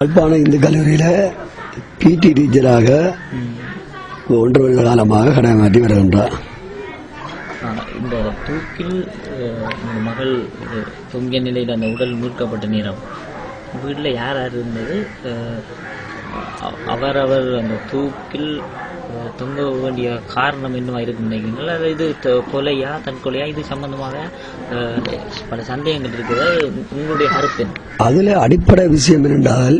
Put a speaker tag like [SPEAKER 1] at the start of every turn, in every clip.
[SPEAKER 1] யாழ்ப்பாண இந்து கல்லூரியில் பிடி டீச்சராக ஒன்று வருட காலமாக கடமையாற்றி வருகின்றார்
[SPEAKER 2] இந்த தூக்கில் மகள் தொங்கிய நிலையில் அந்த உடல் மீட்கப்பட்ட நேரம். வீட்டில் யார் யார் இருந்தது? அவரவர் அந்த தூக்கில் தொங்க வேண்டிய காரணம் என்னவா இருக்கு நினைக்கிறீங்களா அல்லது இது த- கொலையா தற்கொலையா இது சம்பந்தமாக அஹ், பல சந்தேகங்கள் இருக்குது. உங்களுடைய கருத்து?
[SPEAKER 1] அதில் அடிப்படை விஷயம் என்னென்றால்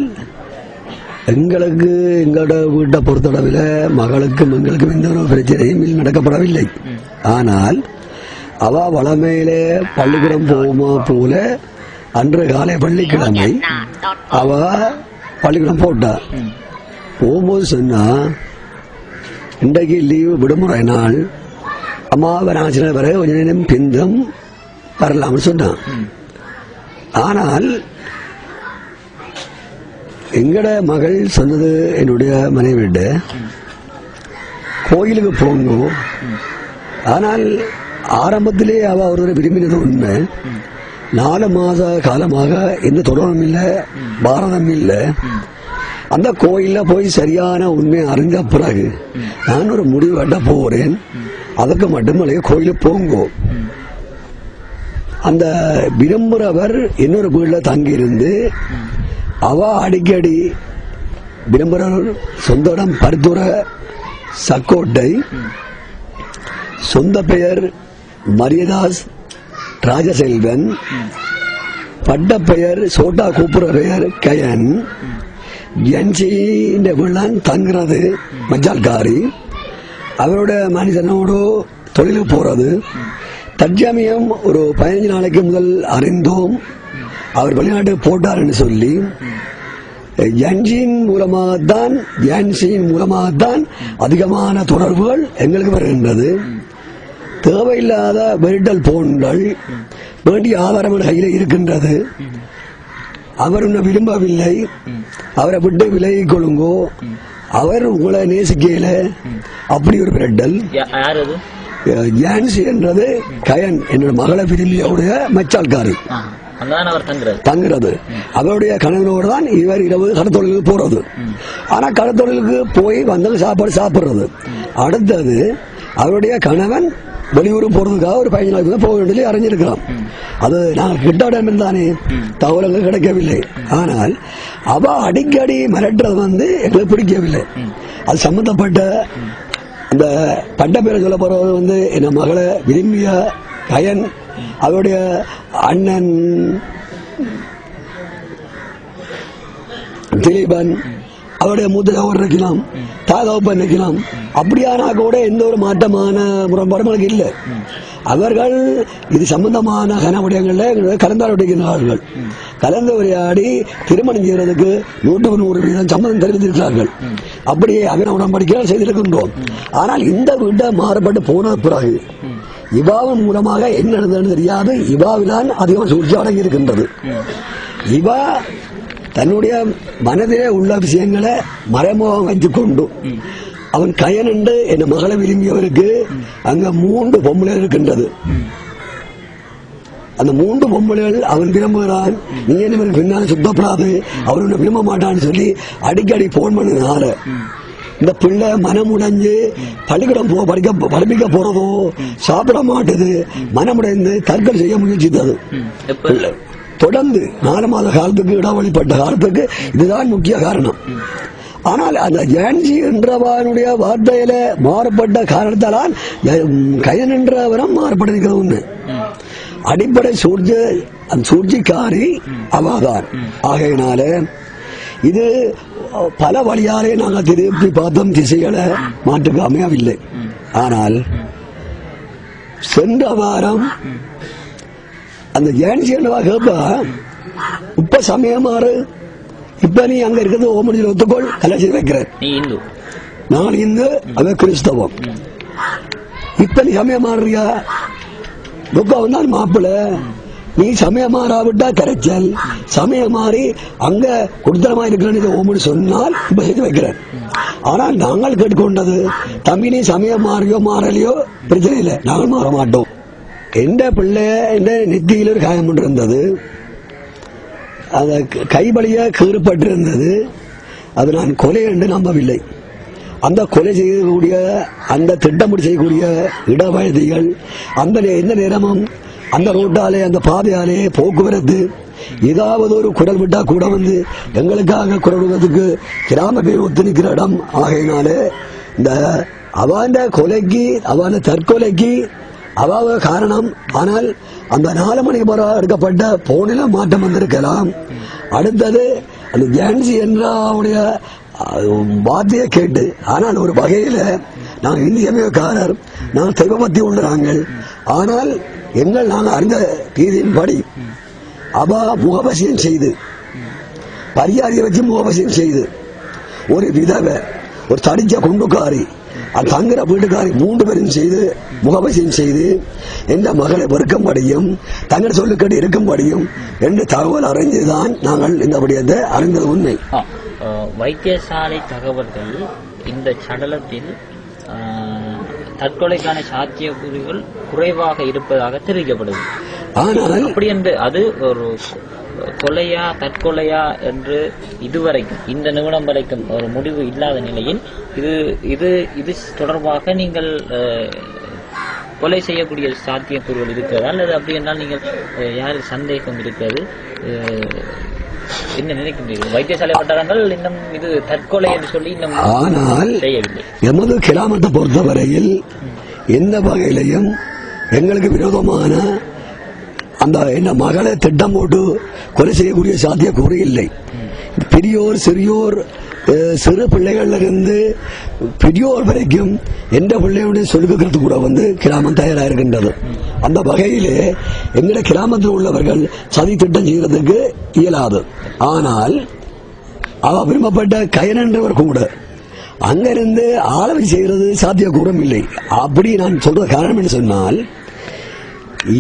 [SPEAKER 1] எங்களுக்கு எங்களோட வீட்டை பொறுத்தளவில் மகளுக்கும் எங்களுக்கும் எந்த ஒரு பிரச்சனையும் நடக்கப்படவில்லை. ஆனால் அவ வளமையிலே பள்ளிக்கூடம் போகுமா போல அன்று காலை பள்ளிக்கிழமை அவ பள்ளிக்கூடம் போட்டா.
[SPEAKER 2] ம்.
[SPEAKER 1] போகும்போது சொன்னா இன்றைக்கு லீவு விடுமுறை நாள். அம்மாவை நாச்சின வரை கொஞ்ச நேரம் பிந்தும் வரலாம்னு சொன்னான். ஆனால் எங்கட மகள் சொன்னது என்னுடைய மனைவிட்ட கோயிலுக்கு போங்க. ஆனால் ஆரம்பத்திலே அவ ஒருவரை விரும்பினது உண்மை. நாலு மாத காலமாக எந்த தொடரும் இல்லை பாரதம் இல்லை அந்த கோயிலில் போய் சரியான உண்மை அறிஞ்ச பிறகு நான் ஒரு முடிவு கட்ட போகிறேன் அதுக்கு மட்டுமல்ல கோயிலுக்கு போங்கோ. அந்த விரும்புறவர் இன்னொரு கோயிலில் தங்கியிருந்து அவ அடிக்கடி விரும்புறவர் சொந்த இடம் பருத்துற சக்கோட்டை சொந்த பெயர் மரியதாஸ் ராஜசெல்வன் பட்ட பெயர் சோட்டா கூப்புற பெயர் கயன். ஜன்சியின் வீடான் தங்குறது மஜால்காரி. அவரோட மனுஷனோடு தொழிலுக்கு போறது. தற்சமயம் ஒரு பதினஞ்சு நாளைக்கு முதல் அறிந்தோம். அவர் வெளிநாட்டுக்கு போட்டார்னு சொல்லி ஜன்சியின் மூலமாகத்தான் ஜான்சியின் மூலமாகத்தான் அதிகமான தொடர்புகள் எங்களுக்கு வருகின்றது. தேவையில்லாத வெரிட்டல் போன்கள் வேண்டிய ஆதாரம் கையில் இருக்கின்றது. அவர் உன்னை விரும்பவில்லை. அவரை விட்டு விலகிக் கொள்ளுங்கோ. அவர் உங்களை நேசிக்கையில அப்படி ஒரு விரட்டல் ஜான்சி என்றது கயன் என்னோட மகளை விரும்பியவுடைய மச்சால்காரி
[SPEAKER 2] தங்குறது.
[SPEAKER 1] அவருடைய கணவனோடு தான் இவர் இரவு கடத்தொழிலுக்கு போறது. ஆனா கடத்தொழிலுக்கு போய் வந்தவங்க சாப்பாடு சாப்பிடுறது. அடுத்தது அவருடைய கணவன் வெளியூர் போறதுக்காக ஒரு பதினஞ்சு நாளைக்கு போக வேண்டியது அறிஞ்சிருக்கலாம் அது நாங்கள் கிட்டாடம் தானே தகவல்கள் கிடைக்கவில்லை. ஆனால் அவ அடிக்கடி மிரட்டுறது வந்து எங்களுக்கு பிடிக்கவில்லை. அது சம்பந்தப்பட்ட அந்த பட்ட பேரை சொல்ல போறது வந்து என் மகளை விரும்பிய கயன் அவருடைய அண்ணன் திலீபன் அவருடைய மூத்த சகோதரர் இருக்கலாம் தாதவப்பன் இருக்கலாம் அப்படியானா கூட எந்த ஒரு மாற்றமான முரண்பாடும் எனக்கு இல்லை. அவர்கள் இது சம்பந்தமான கனவுடையங்களில் கலந்தாலோடிக்கிறார்கள் கலந்து உரையாடி திருமணம் செய்கிறதுக்கு நூற்றுக்கு நூறு வீதம் சம்மதம் தெரிவித்திருக்கிறார்கள். அப்படியே அகன உடன்படிக்கையால் செய்திருக்கின்றோம். ஆனால் இந்த வீட்டை மாறுபட்டு போன பிறகு இவாவின் மூலமாக என்ன நடந்ததுன்னு தெரியாது. இவாவில்தான் அதிகமாக சூழ்ச்சி அடங்கி இருக்கின்றது இவா தன்னுடைய மனதிலே உள்ள விஷயங்களை மறைமுகம் வைத்துக் கொண்டு அவன் கயன் என்று என் மகளை விரும்பியவருக்கு அங்க மூன்று பொம்பளை இருக்கின்றது. அந்த மூன்று பொம்பளைகள் அவன் விரும்புகிறான். நீ என்ன பின்னால் சுத்தப்படாது அவர் விரும்ப மாட்டான்னு சொல்லி அடிக்கடி போன் பண்ணதுனால இந்த பிள்ளை மனமுடைஞ்சு பள்ளிக்கூடம் போ படிக்க படிப்பிக்க போறதோ சாப்பிட மாட்டுது. மனமுடைந்து தற்கொலை செய்ய முயற்சித்தது. தொடர்ந்து நாலு மாத காலத்துக்கு இடைவெளிப்பட்ட காலத்துக்கு இதுதான் முக்கிய காரணம். ஆனால் அந்த ஜான்சி என்றவனுடைய வார்த்தையில மாறுபட்ட காரணத்தால் கயன் நின்றவரம் மாறுபட்டிருக்கிறது ஒண்ணு. அடிப்படை சூழ்ச்சி அந்த சூழ்ச்சிக்காரி அவாதான் ஆகையினால இது பல வழியாலே நாங்கள் திருப்பி பார்த்தோம் திசைகளை மாற்றுக்கு அமையவில்லை. ஆனால் சென்ற வாரம் அந்த ஜான்சி என்னவா கேப்பா? இப்ப சமயம் மாறு இப்ப நீ அங்க இருக்கிறது ஓமனியில் ஒத்துக்கொள். கலாச்சி வைக்கிறேன். நான் இந்து அவ கிறிஸ்தவம். இப்ப நீ சமயம் மாறுறியா துக்கம் வந்தால் மாப்பிள்ள நீ சமயம் மாறாவிட்டா கரைச்சல். சமயம் மாறி அங்க குடுத்தனமா இருக்கிறேன்னு ஓமனி சொன்னால் இப்ப செய்து வைக்கிறேன். ஆனால் நாங்கள் கேட்டுக்கொண்டது தம்பி நீ சமயம் மாறியோ மாறலையோ பிரச்சனை இல்லை. நாங்கள் மாற மாட்டோம் எந்த பிள்ளை எந்த நெத்தியில் ஒரு காயம் ஒன்று இருந்தது அந்த கைபலிய கீறுப்பட்டிருந்தது அது நான் கொலை என்று நம்பவில்லை. அந்த கொலை செய்யக்கூடிய அந்த திட்டமிட்டு செய்யக்கூடிய இடவயதிகள் அந்த எந்த நேரமும் அந்த ரோட்டாலே அந்த பாதையாலே போக்குவரத்து ஏதாவது ஒரு குரல் விட்டா கூட வந்து எங்களுக்காக குரல் விடுவதற்கு கிராம பேர் ஒத்து இடம். ஆகையினாலே இந்த அவன் கொலைக்கு அவன் தற்கொலைக்கு அவாவ காரணம் ஆனால் அந்த நாலு மணிக்கு பிறகு எடுக்கப்பட்ட போனில மாற்றம் வந்திருக்கலாம். அடுத்தது அந்த ஜான்சி என்றாவுடைய வார்த்தையை கேட்டு ஆனால் ஒரு வகையில நான் இந்தியமயக்காரர் நான் தெய்வபக்தி உள்ளாங்கள் ஆனால் எங்கள் நாங்கள் அறிந்த ரீதியின்படி அவா முகவசியம் செய்து பரியாரியை வச்சு முகவசியம் செய்து ஒரு விதவை ஒரு தடிச்ச குண்டுக்காரி தங்குற வீட்டுக்காரி மூன்று பேரும் செய்து முகவசியம் செய்து எந்த மகளை வெறுக்கும்படியும் தங்கள் சொல்லுக்கடி இருக்கும்படியும் என்று தகவல் அறிந்துதான் நாங்கள் இந்த விடயத்தை அறிந்தது உண்மை.
[SPEAKER 2] வைத்தியசாலை தகவல்கள் இந்த சடலத்தில் தற்கொலைக்கான சாத்தியக்கூறுகள் குறைவாக இருப்பதாக தெரிவிக்கப்படுது.
[SPEAKER 1] ஆனால்
[SPEAKER 2] அப்படி என்று அது ஒரு கொலையா தற்கொலையா என்று இதுவரைக்கும் இந்த நிமிடம் வரைக்கும் ஒரு முடிவு இல்லாத நிலையில் இது இது இது தொடர்பாக நீங்கள் கொலை செய்யக்கூடிய சாத்தியக்கூறுகள் இருக்கிறதா? அல்லது அப்படி என்றால் நீங்கள் யார் சந்தேகம் இருக்கிறது? என்ன நினைக்கின்றீர்கள்? வைத்தியசாலை வட்டாரங்கள் இன்னும் இது தற்கொலை என்று சொல்லி இன்னும்
[SPEAKER 1] ஆனால் எமது கிராமத்தை பொறுத்தவரையில் எந்த வகையிலையும் எங்களுக்கு விரோதமான அந்த என்ன மகளை திட்டம் போட்டு கொலை செய்யக்கூடிய கூற இல்லை பெரியோர் சிறியோர் சிறு பிள்ளைகள்ல இருந்து பெரியோர் வரைக்கும் எந்த பிள்ளையுடைய சொல்லுகிறது கூட வந்து கிராமம் தயாராக இருக்கின்றது அந்த வகையிலே எங்கட கிராமத்தில் உள்ளவர்கள் சதி திட்டம் செய்யறதுக்கு இயலாது. ஆனால் அவ விரும்பப்பட்ட கயனன்றவர் கூட அங்கிருந்து ஆளவை செய்கிறது சாத்தியக்கூடம் இல்லை. அப்படி நான் சொல்ற காரணம் என்று சொன்னால்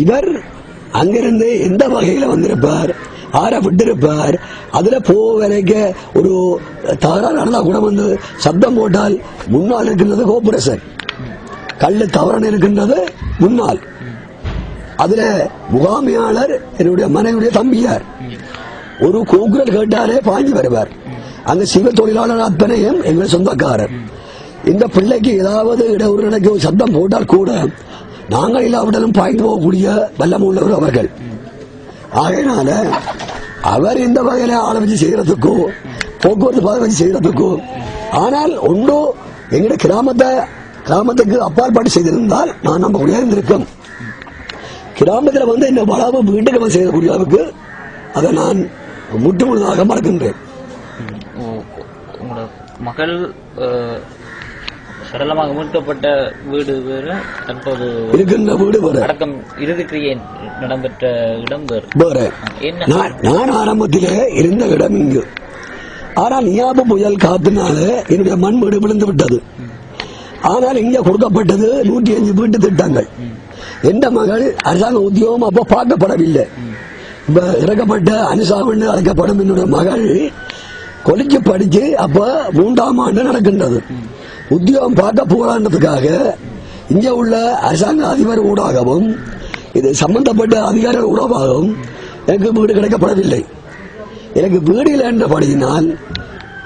[SPEAKER 1] இவர் அங்கிருந்து எந்த வகையில வந்திருப்பார். ஆரை விட்டிருப்பார். அதுல போ வரைக்க ஒரு தவறாக நடந்தா கூட வந்து சப்தம் போட்டால் முன்னால் இருக்கின்றது கோபுரசன் கல்லு தவறன் இருக்கின்றது முன்னால். அதுல முகாமையாளர் என்னுடைய மனைவியுடைய தம்பியார். ஒரு கூக்குரல் கேட்டாலே பாஞ்சு வருவார். அந்த சிவ தொழிலாளர் அத்தனையும் எங்கள் சொந்தக்காரர். இந்த பிள்ளைக்கு ஏதாவது இடஒரு நடக்க ஒரு சப்தம் போட்டால் கூட நாங்கள் இல்லாவிட்டாலும் பாய்ந்து போகக்கூடிய வல்லம் உள்ளவர் அவர்கள். ஆகையினால அவர் இந்த வகையில ஆளை வச்சு செய்யறதுக்கோ போக்குவரத்து பாதை வச்சு செய்யறதுக்கோ ஆனால் ஒன்றோ எங்களுடைய கிராமத்தை கிராமத்துக்கு அப்பாற்பட்டு செய்திருந்தால் நான் நம்ப இருந்திருக்கோம். கிராமத்தில் வந்து இந்த வளவு வீட்டுக்கு செய்யக்கூடிய அளவுக்கு அதை நான் முற்று முழுதாக மறக்கின்றேன்
[SPEAKER 2] மகள் சடலமாக மீட்கப்பட்ட வீடு வேறு தற்போது
[SPEAKER 1] இருக்கின்ற வீடு வேற.
[SPEAKER 2] அடக்கம் இறுதி கிரியை நடைபெற்ற இடம் வேறு.
[SPEAKER 1] வேற. நான் நான் ஆரம்பத்திலே இருந்த இடம் இங்கு. ஆனால் நியாப புயல் காத்தினால என்னுடைய மண் வீடு விழுந்து விட்டது. ஆனால் இங்க கொடுக்கப்பட்டது நூற்றி அஞ்சு வீட்டு திட்டங்கள். எந்த மகள் அரசாங்க உத்தியோகம் அப்போ பார்க்கப்படவில்லை. இப்ப இறக்கப்பட்ட அனுசாவன் அழைக்கப்படும் என்னுடைய மகள் கொலிச்சு படிச்சு அப்ப மூன்றாம் ஆண்டு நடக்கின்றது. உத்தியோகம் பார்க்க போராண்டதுக்காக இங்க உள்ள அரசாங்க அதிபர் ஊடாகவும் இது சம்பந்தப்பட்ட அதிகாரிகள் ஊடாகவும் எனக்கு வீடு கிடைக்கப்படவில்லை. எனக்கு வீடு இல்லை என்றபடியினால்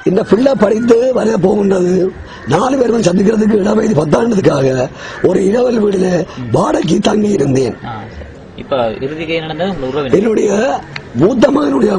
[SPEAKER 1] இந்த பிள்ளை படித்து வரைய போகின்றது. நாலு பேர் வந்து சந்திக்கிறதுக்கு இடவயது பத்தாண்டதுக்காக ஒரு இரவல் வீடுல வாடகைக்கு தங்கி இருந்தேன் என்னுடைய மூத்த மகனுடைய